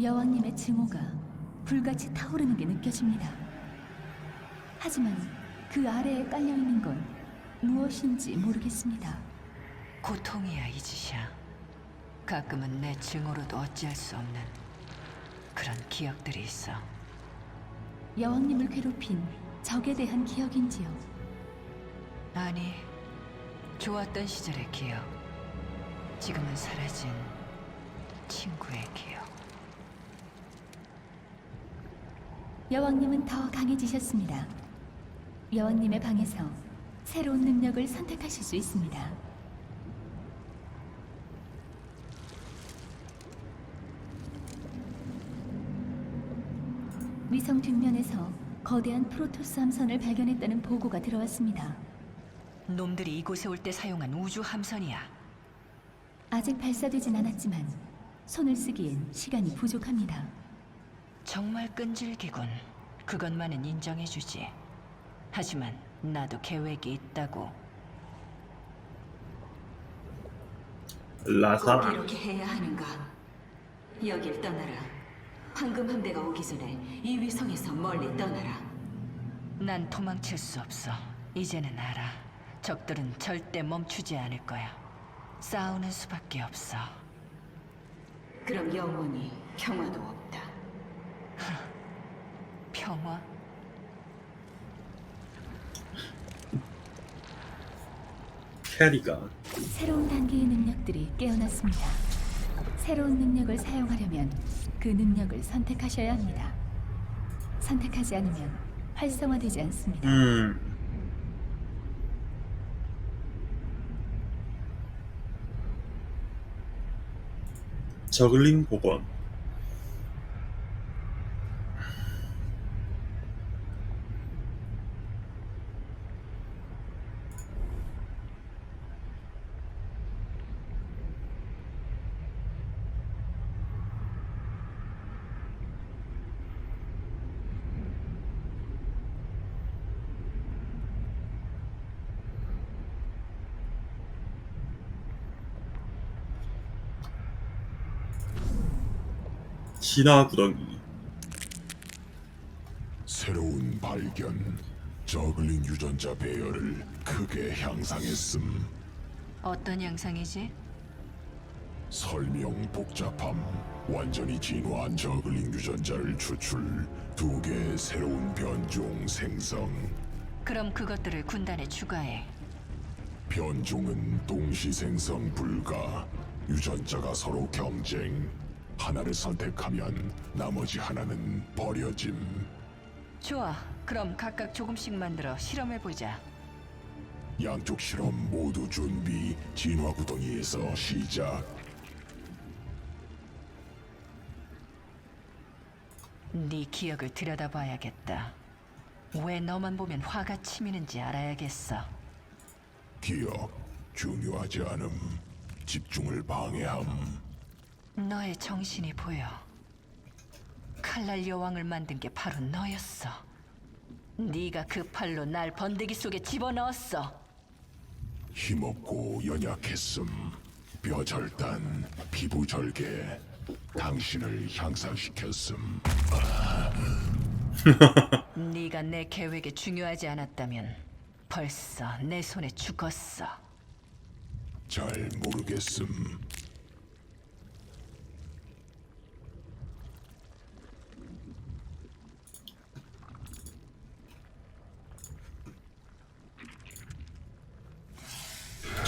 여왕님의 증오가 불같이 타오르는 게 느껴집니다. 하지만 그 아래에 깔려 있는 건 무엇인지 모르겠습니다. 고통이야 이 짓이야. 가끔은 내 증오로도 어찌할 수 없는 그런 기억들이 있어. 여왕님을 괴롭힌 적에 대한 기억인지요. 아니, 좋았던 시절의 기억. 지금은 사라진 친구의 기억. 여왕님은 더 강해지셨습니다. 여왕님의 방에서 새로운 능력을 선택하실 수 있습니다. 위성 뒷면에서 거대한 프로토스 함선을 발견했다는 보고가 들어왔습니다. 놈들이 이곳에 올 때 사용한 우주 함선이야. 아직 발사되진 않았지만 손을 쓰기엔 시간이 부족합니다. 정말 끈질기군. 그것만은 인정해주지. 하지만 나도 계획이 있다고. 라사 꼭 이렇게 해야 하는가? 여길 떠나라. 황금 함대가 오기 전에 이 위성에서 멀리 떠나라. 난 도망칠 수 없어. 이제는 알아. 적들은 절대 멈추지 않을 거야. 싸우는 수밖에 없어. 그럼 영원히 평화도 없다. 평화? 캐리가 새로운 단계의 능력들이 깨어났습니다. 새로운 능력을 사용하려면 그 능력을 선택하셔야 합니다. 선택하지 않으면 활성화되지 않습니다. 음 저글링 복원 진화 구덩이 새로운 발견. 저글링 유전자 배열을 크게 향상했음. 어떤 양상이지? 설명 복잡함. 완전히 진화한 저글링 유전자를 추출. 두 개의 새로운 변종 생성. 그럼 그것들을 군단에 추가해. 변종은 동시 생성 불가. 유전자가 서로 경쟁. 하나를 선택하면 나머지 하나는 버려짐. 좋아. 그럼 각각 조금씩 만들어 실험해 보자. 양쪽 실험 모두 준비. 진화 구덩이에서 시작. 네 기억을 들여다봐야겠다. 왜 너만 보면 화가 치미는지 알아야겠어. 기억 중요하지 않음. 집중을 방해함. 너의 정신이 보여. 칼날 여왕을 만든 게 바로 너였어. 네가 그 팔로 날 번데기 속에 집어넣었어. 힘없고 연약했음. 뼈절단, 피부절개. 당신을 향상시켰음. 네가 내 계획에 중요하지 않았다면 벌써 내 손에 죽었어. 잘 모르겠음.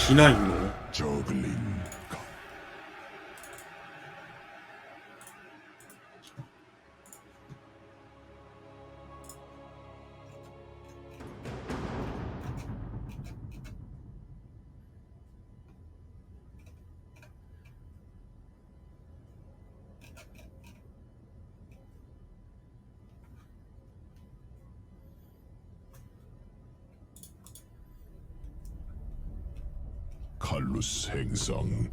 진화 임무 칼루스 행성.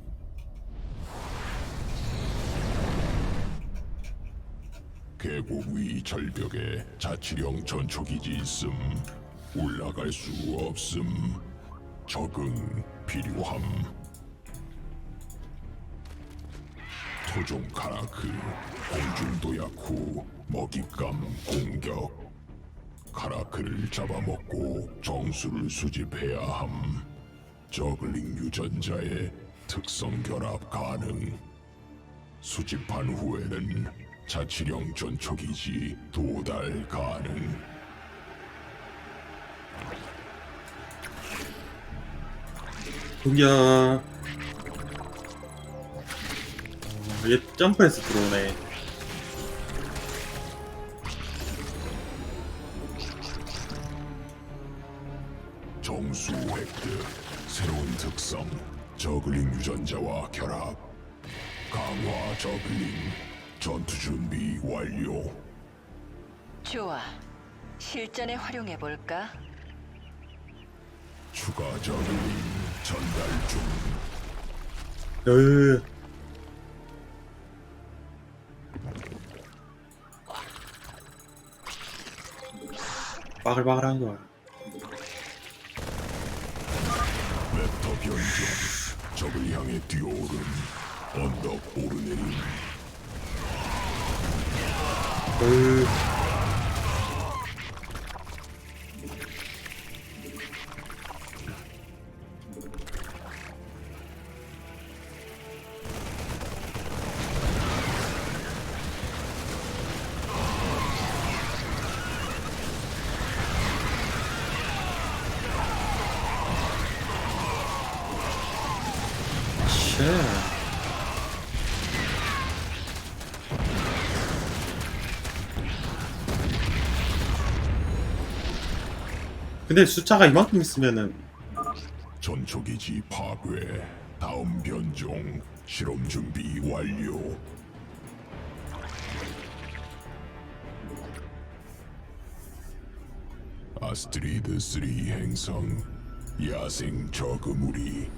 계곡 위 절벽에 자치령 전초기지 있음. 올라갈 수 없음. 적응 필요함. 토종 카라크 공중 도약 후 먹잇감 공격 카라크를 잡아먹고 정수를 수집해야 함 저글링 유전자의 특성 결합 가능 수집한 후에는 자치령 전초기지 도달 가능 공격. 어, 얘 점프해서 들어오네. 정수 획득 새로운 특성 저글링 유전자와 결합 강화 저글링 전투 준비 완료 좋아. 실전에 활용해 볼까? 추가 저글링 전달 중 으. 바글바글한 거야. 웹터 변경 적을 향해 뛰어오른 언덕 오르내림 으. 근데 숫자가 이만큼 있으면은 전초기지 파괴 다음 변종 실험 준비 완료. 아스트리드 3 행성 야생 저그무리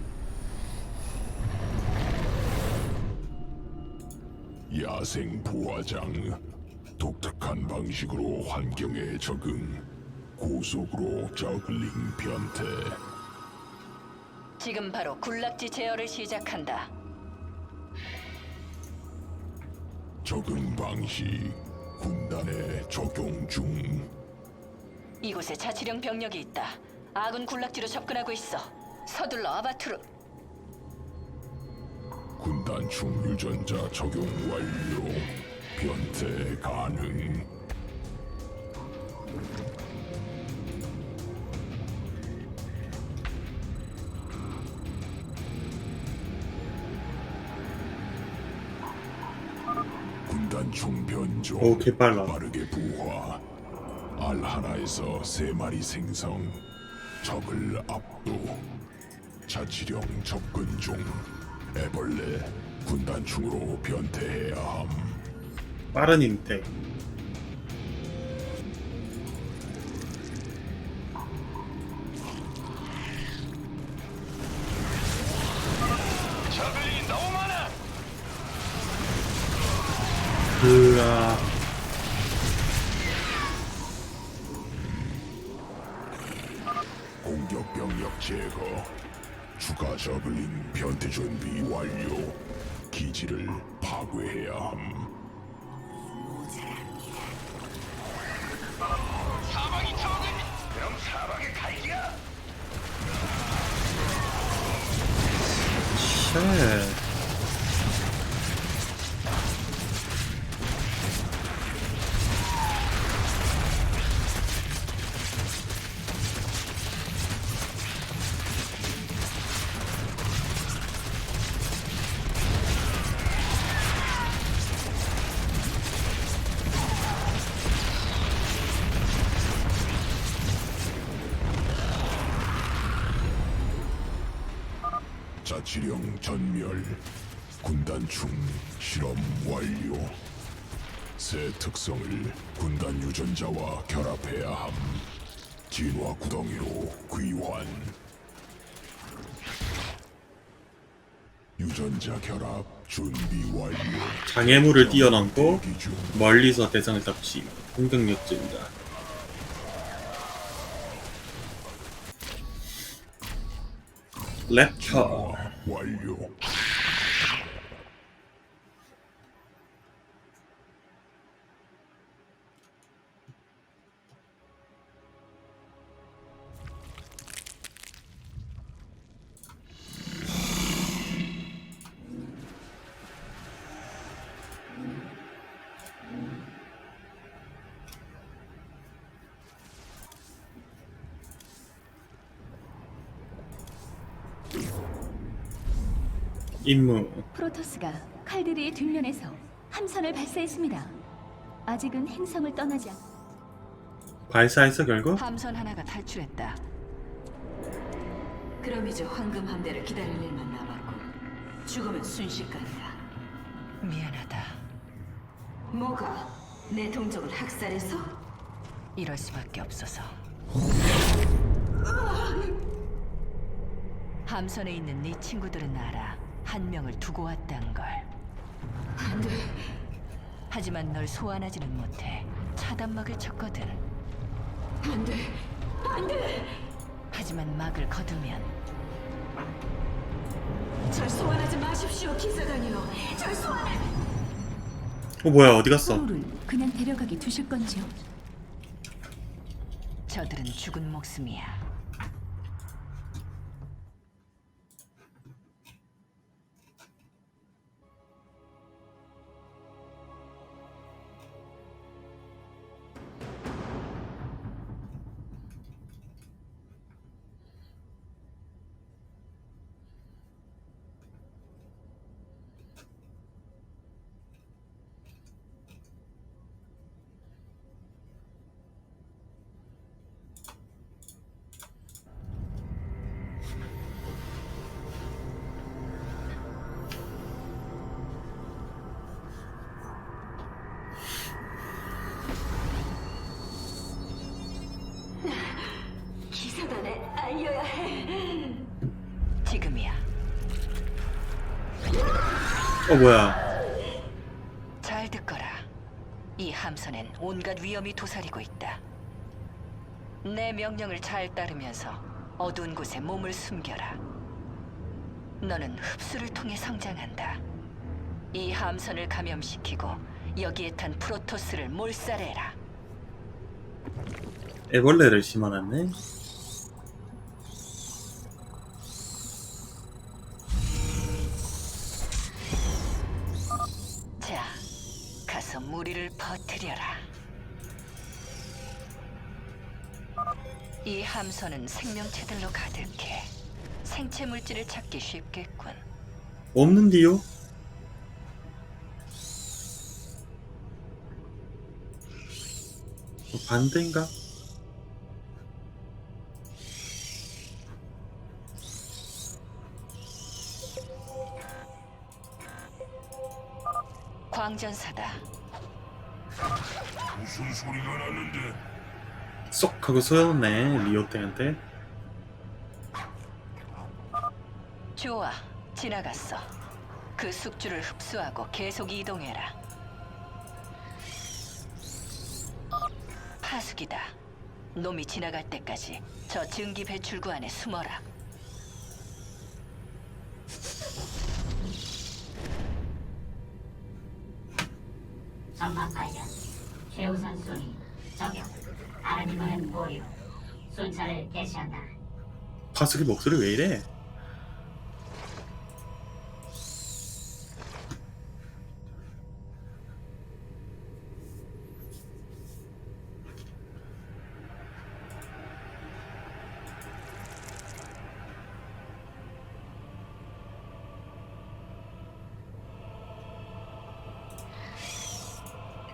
야생 부화장 독특한 방식으로 환경에 적응 고속으로 저글링 변태 지금 바로 군락지 제어를 시작한다. 적응 방식 군단에 적용 중 이곳에 자치령 병력이 있다. 아군 군락지로 접근하고 있어. 서둘러 아바투르. 군단 충 유전자 적용 완료 변태 가능 군단 충 변종 오 개빨라. 빠르게 부화. 알 하나에서 세 마리 생성. 적을 압도. 자치령 접근 중. 애벌레 군단충으로 변태해야 함. 빠른 인택. 扔 자치령 전멸 군단충 실험 완료 새 특성을 군단 유전자와 결합해야 함 진화 구덩이로 귀환 유전자 결합 준비 완료 장애물을 뛰어넘고 멀리서 대상을 잡지. 공격력 증가. 랩터. 완료 임무 프로토스가 칼데리의 뒷면에서 함선을 발사했습니다. 아직은 행성을 떠나지 않... 발사했어 결국? 함선 하나가 탈출했다. 그럼 이제 황금 함대를 기다릴 일만 남았고 죽으면 순식간이다. 미안하다. 뭐가 내 동족을 학살해서 이럴 수밖에 없어서. 함선에 있는 네 친구들은 알아. 한 명을 두고 왔단 걸. 안 돼. 하지만 널 소환하지는 못해. 차단막을 쳤거든. 안 돼. 안 돼. 하지만 막을 거두면 절 소환하지 마십시오, 기사단이요. 절 소환해. 어 뭐야 어디 갔어? 호루를 그냥 데려가게 두실 건지요? 저들은 죽은 목숨이야. 어 뭐야 잘 듣거라. 이 함선엔 온갖 위험이 도사리고 있다. 내 명령을 잘 따르면서 어두운 곳에 몸을 숨겨라. 너는 흡수를 통해 성장한다. 이 함선을 감염시키고 여기에 탄 프로토스를 몰살해라. 애벌레를 심어놨네 퍼뜨려라. 이 함선은 생명체들로 가득해. 생체 물질을 찾기 쉽겠군. 없는디요? 어, 반대인가? 광전사다. 무슨 소리가 났는데? 쏙 하고 쏘였네 리오 땡한테 좋아, 지나갔어. 그 숙주를 흡수하고 계속 이동해라. 파수기다. 놈이 지나갈 때까지 저 증기 배출구 안에 숨어라. 전방 발견. 최우선 순위 적용. 아르니머는 보류. 순찰을 개시한다. 파수기 목소리 왜 이래?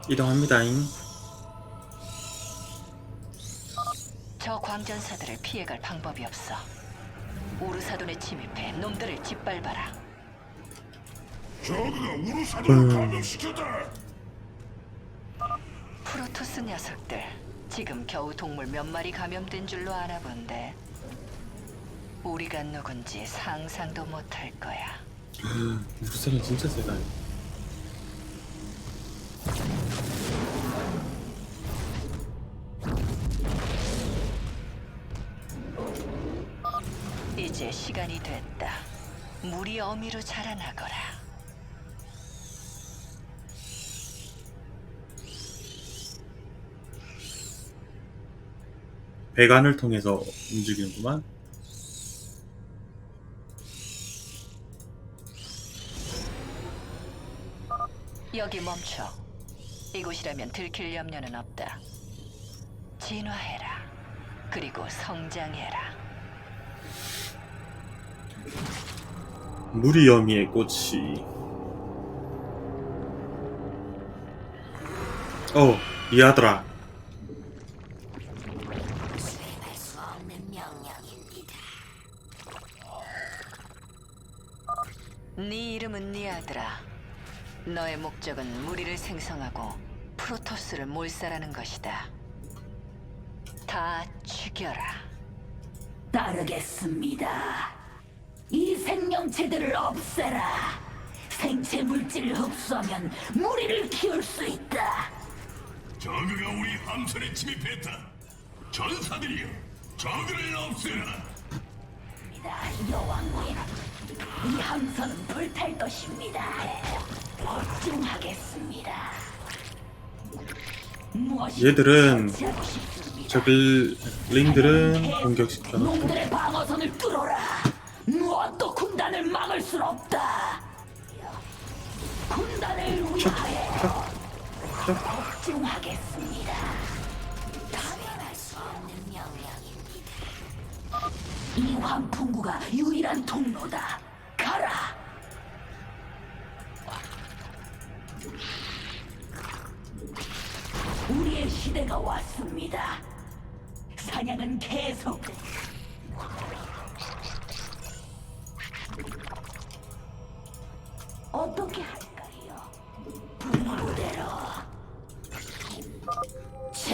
이동합니다잉 저 광전사들을 피해갈 방법이 없어. 우르사돈에 침입해 놈들을 짓밟아라. 저그가 우루사돈을 감염시켰다. 프로토스 녀석들 지금 겨우 동물 몇 마리 감염된 줄로 아나 본데 우리가 누군지 상상도 못할 거야. 무슨 진짜 세다 시간이 됐다. 물이 어미로 자라나거라. 배관을 통해서 움직이는구만 여기 멈춰. 이곳이라면 들킬 염려는 없다. 진화해라. 그리고 성장해라. 무리여미의 꽃이 어 이하드라 네 이름은 니아드라. 너의 목적은 무리를 생성하고 프로토스를 몰살하는 것이다. 다 죽여라. 따르겠습니다. 이 생명체들을 없애라. 생체 물질을 흡수하면 무리를 키울 수 있다. 저그가 우리 함선에 침입했다. 전사들이여, 저그를 없애라. 나 여왕님, 이 함선은 불탈 것입니다. 집중하겠습니다. 무엇이 얘들은. 저글링들은 공격시켜놓고 놈들의 방어선을 뚫어라. 무엇도 군단을 막을 순 없다. 군단을 위하여 집중하겠습니다. 당연할 수 없는 명령입니다. 이 환풍구가 유일한 통로다. 가라. 우리의 시대가 왔습니다. 사냥은 계속.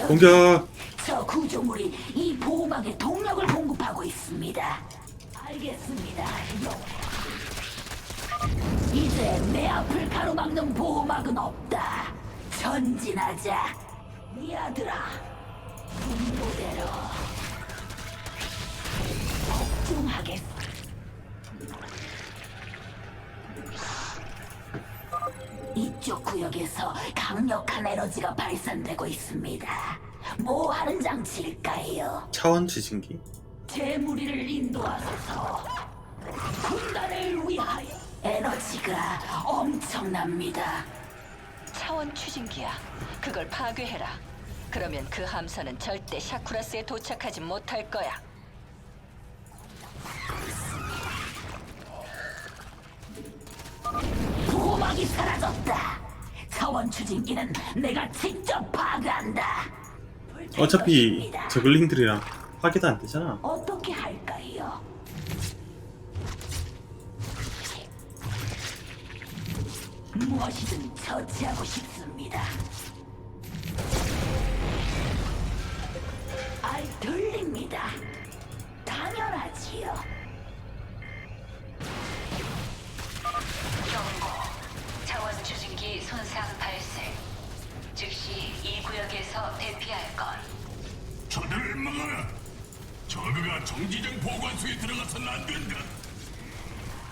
공격 저 구조물이 이 보호막에 동력을 공급하고 있습니다. 알겠습니다. 여왕. 이제 내 앞을 가로막는 보호막은 없다. 전진하자. 미아들아. 분부대로. 집중하겠습니다. 이쪽 구역에서 강력한 에너지가 발산되고 있습니다. 뭐 하는 장치일까요? 차원 지진기 제 무리를 인도하소서. 군단을 위하여 에너지가 엄청납니다. 차원 추진기야. 그걸 파괴해라. 그러면 그 함선은 절대 샤쿠라스에 도착하지 못할 거야. 보호막이 사라졌다. 차원 추진기는 내가 직접 파괴한다. 어차피 것입니다. 저글링들이랑 화기도 안 되잖아 어떻게 할까요? 무엇이든 처치하고 싶습니다. 알 들립니다. 당연하지요. 즉시 이 구역에서 대피할 것. 저들을 막아라. 저그가 정지정 보관소에 들어가서는 안 된다.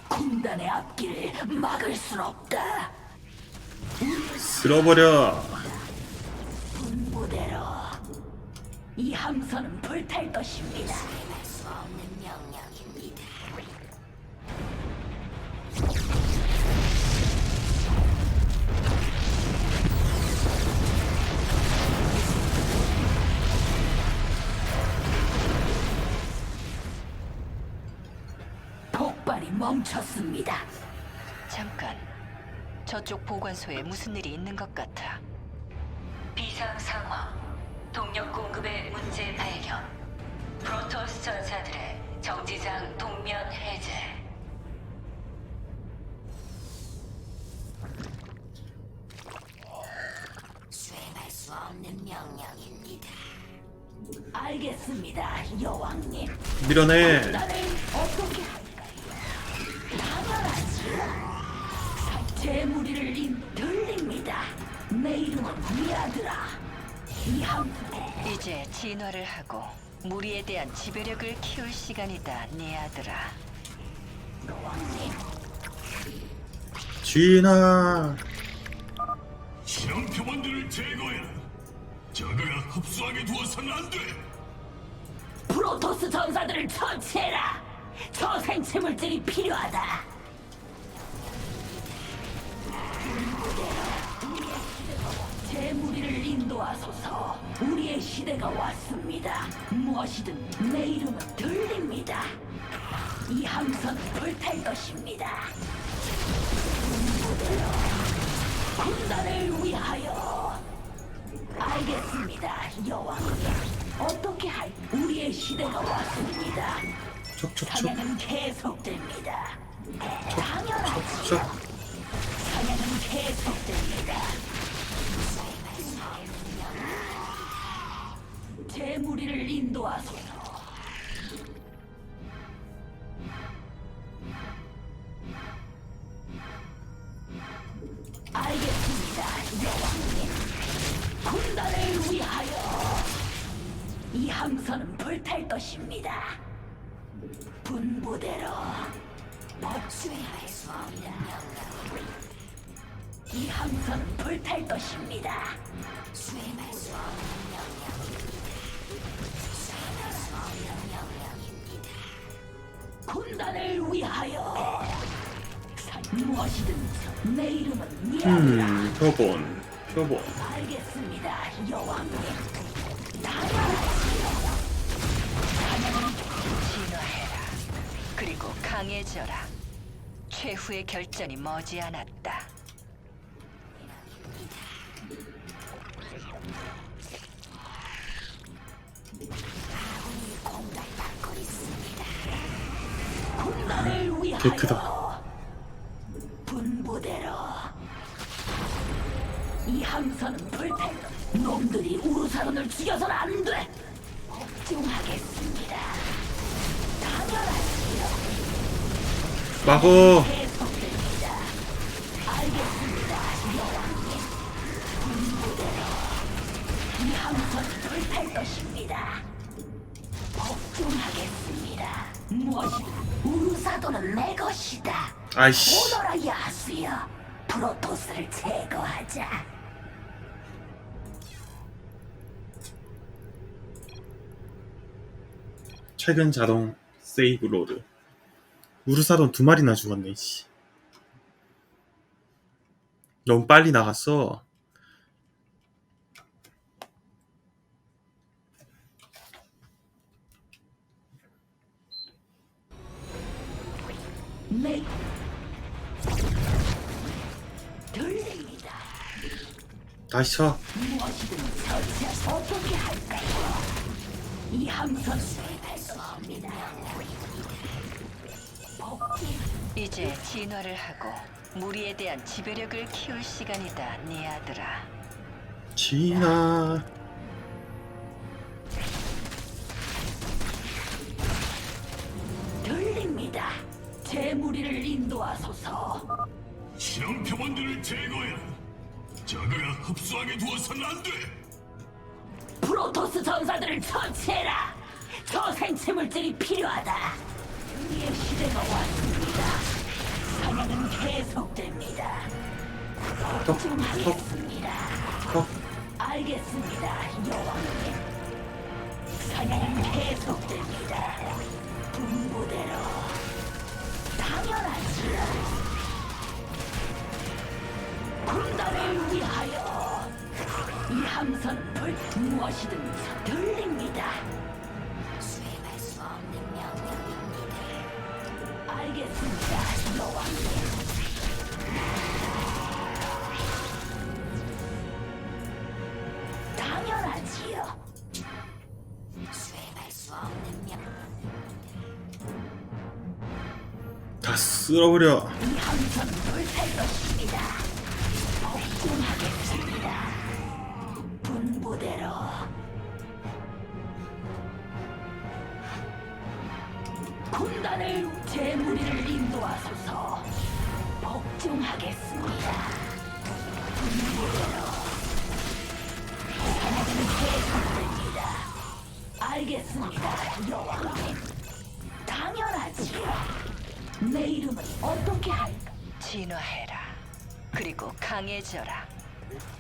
군단의 앞길을 막을 순 없다. 쓸어버려 분부대로 이 함선은 불탈 것입니다. 멈췄습니다. 잠깐. 저쪽 보관소에 무슨 일이 있는 것 같아. 비상 상황. 동력 공급에 문제 발견. 프로토스 전사들의 정지장 동면 해제. 수행할 수 없는 명령입니다. 알겠습니다, 여왕님. 밀어내 어 이 함선에 이제 진화를 하고 무리에 대한 지배력을 키울 시간이다, 네 아들아. 여왕님. 쥐나 실험 표본들을 제거해라. 저그가 흡수하게 두어서는 안 돼. 프로토스 전사들을 처치해라. 저 생체 물질이 필요하다. 인도하소서. 우리의 시대가 왔습니다. 무엇이든 내 이름은 들립니다. 이 함선은 불탈 것입니다. 군단을 위하여. 알겠습니다, 여왕님. 어떻게 할? 우리의 시대가 왔습니다. 촉촉촉 사냥은 계속됩니다. 당연하지. 촉사 표본 표본. 그리고 강해져라. 최후의 결전이 머지않았다. 군단을 위하여 개 크다. 니다. 무엇이 우르사도는 내 것이다. 아이씨 오너라 야수여 프로토스를 제거하자 최근 자동 세이브 로드 우르사돈 두 마리나 죽었네 씨. 너무 빨리 나갔어. 다시 쳐. 이 함선 수행할 수 없습니다. 복지 이제 진화를 하고 무리에 대한 지배력을 키울 시간이다, 네 아들아. 지나 들립니다 제 무리를 인도하소서 실험 표본들을 제거해라. 저그가 흡수하게 두어서는 안 돼. 프로토스 전사들을 처치해라 저 생체 물질이 필요하다 우리의 시대가 왔습니다 사냥은 계속됩니다 복종하겠습니다 턱 알겠습니다, 여왕님. 사냥은 계속됩니다. 분부대로. 당연하지요. 군단을 위하여 이 함선 불 무엇이든 들립니다. 수행할 수 없는 명령입니다. 알겠습니다, 쓸어버려 할까? 진화해라. 그리고 강해져라.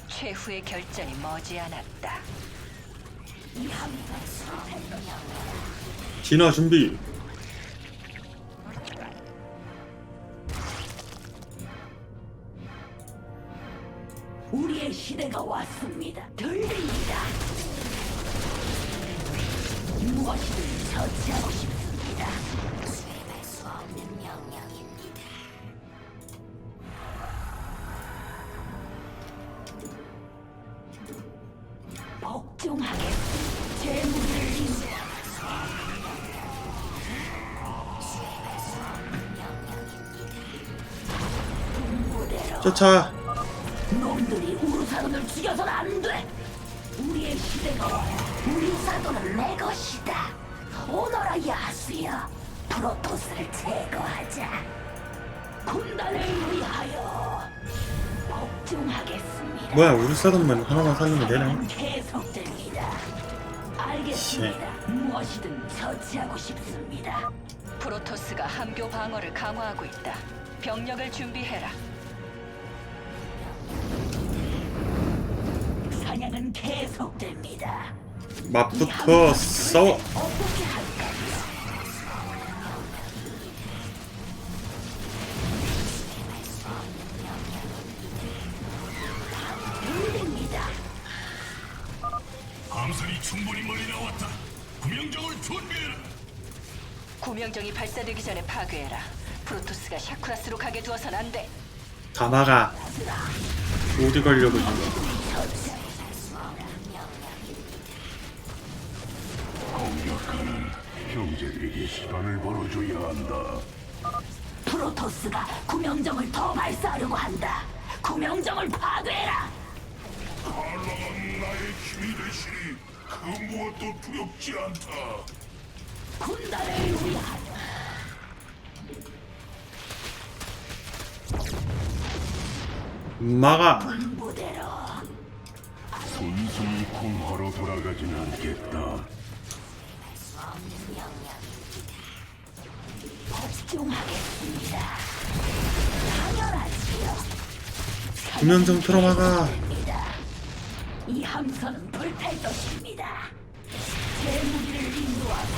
최후의 결전이 머지않았다. 진화 준비 우리의 시대가 왔습니다. 들립니다. 무엇이든 처치하고 싶습니다. 쫓아 놈들이 우르사돈을 죽여서는 안 돼. 우리의 시대가 와. 우르사돈은 내 것이다. 오너라 야수여, 프로토스를 제거하자. 군단을 위하여 복종하겠습니다. 뭐야 우르사돈만 하나만 살리면 되네 계속됩니다. 알겠습니다. 무엇이든 처치하고 싶습니다. 프로토스가 함교 방어를 강화하고 있다. 병력을 준비해라. 맛부터 싸워. 함선이 충분히 멀리 나왔다. 구명정을 준비해라. 구명정이 발사되기 전에 파괴해라. 프로토스가 샤쿠라스로 가게 두어선 안 돼. 다 막아 어디 가려고 지금 시간을 벌어줘야 한다. 프로토스가 구명정을 더 발사하려고 한다. 구명정을 파괴해라. 한라는 나의 힘이 되시니 그 무엇도 두렵지 않다. 군단을 위하여 막아 군부대로 순순히 공허로 돌아가진 않겠다. 복종하겠습니다. 당연하지요. 구명정 틀어막아 이 함선은 불탈 것입니다. 제 무기를 인도하고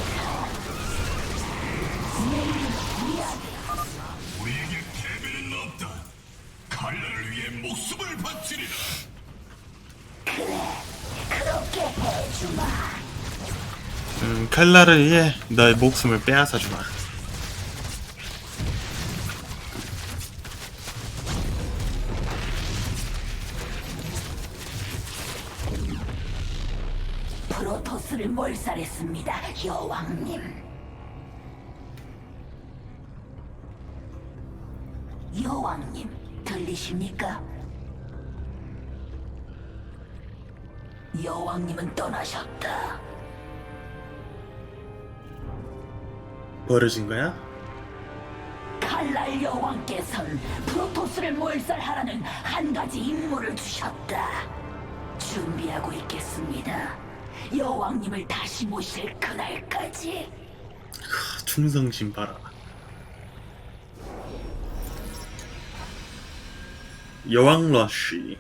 우리에게 패배는 없다. 칼날을 위해 목숨을 바치리라. 그렇게 해주마. 음, 칼날을 위해 너의 목숨을 빼앗아 주마 프로토스를 몰살했습니다, 여왕님. 여왕님, 들리십니까? 여왕님은 떠나셨다. 버려진 거야? 칼날 여왕께서는 프로토스를 몰살하라는 한 가지 임무를 주셨다. 준비하고 있겠습니다. 여왕님을 다시 모실 그날까지. 충성심 봐라 여왕 러쉬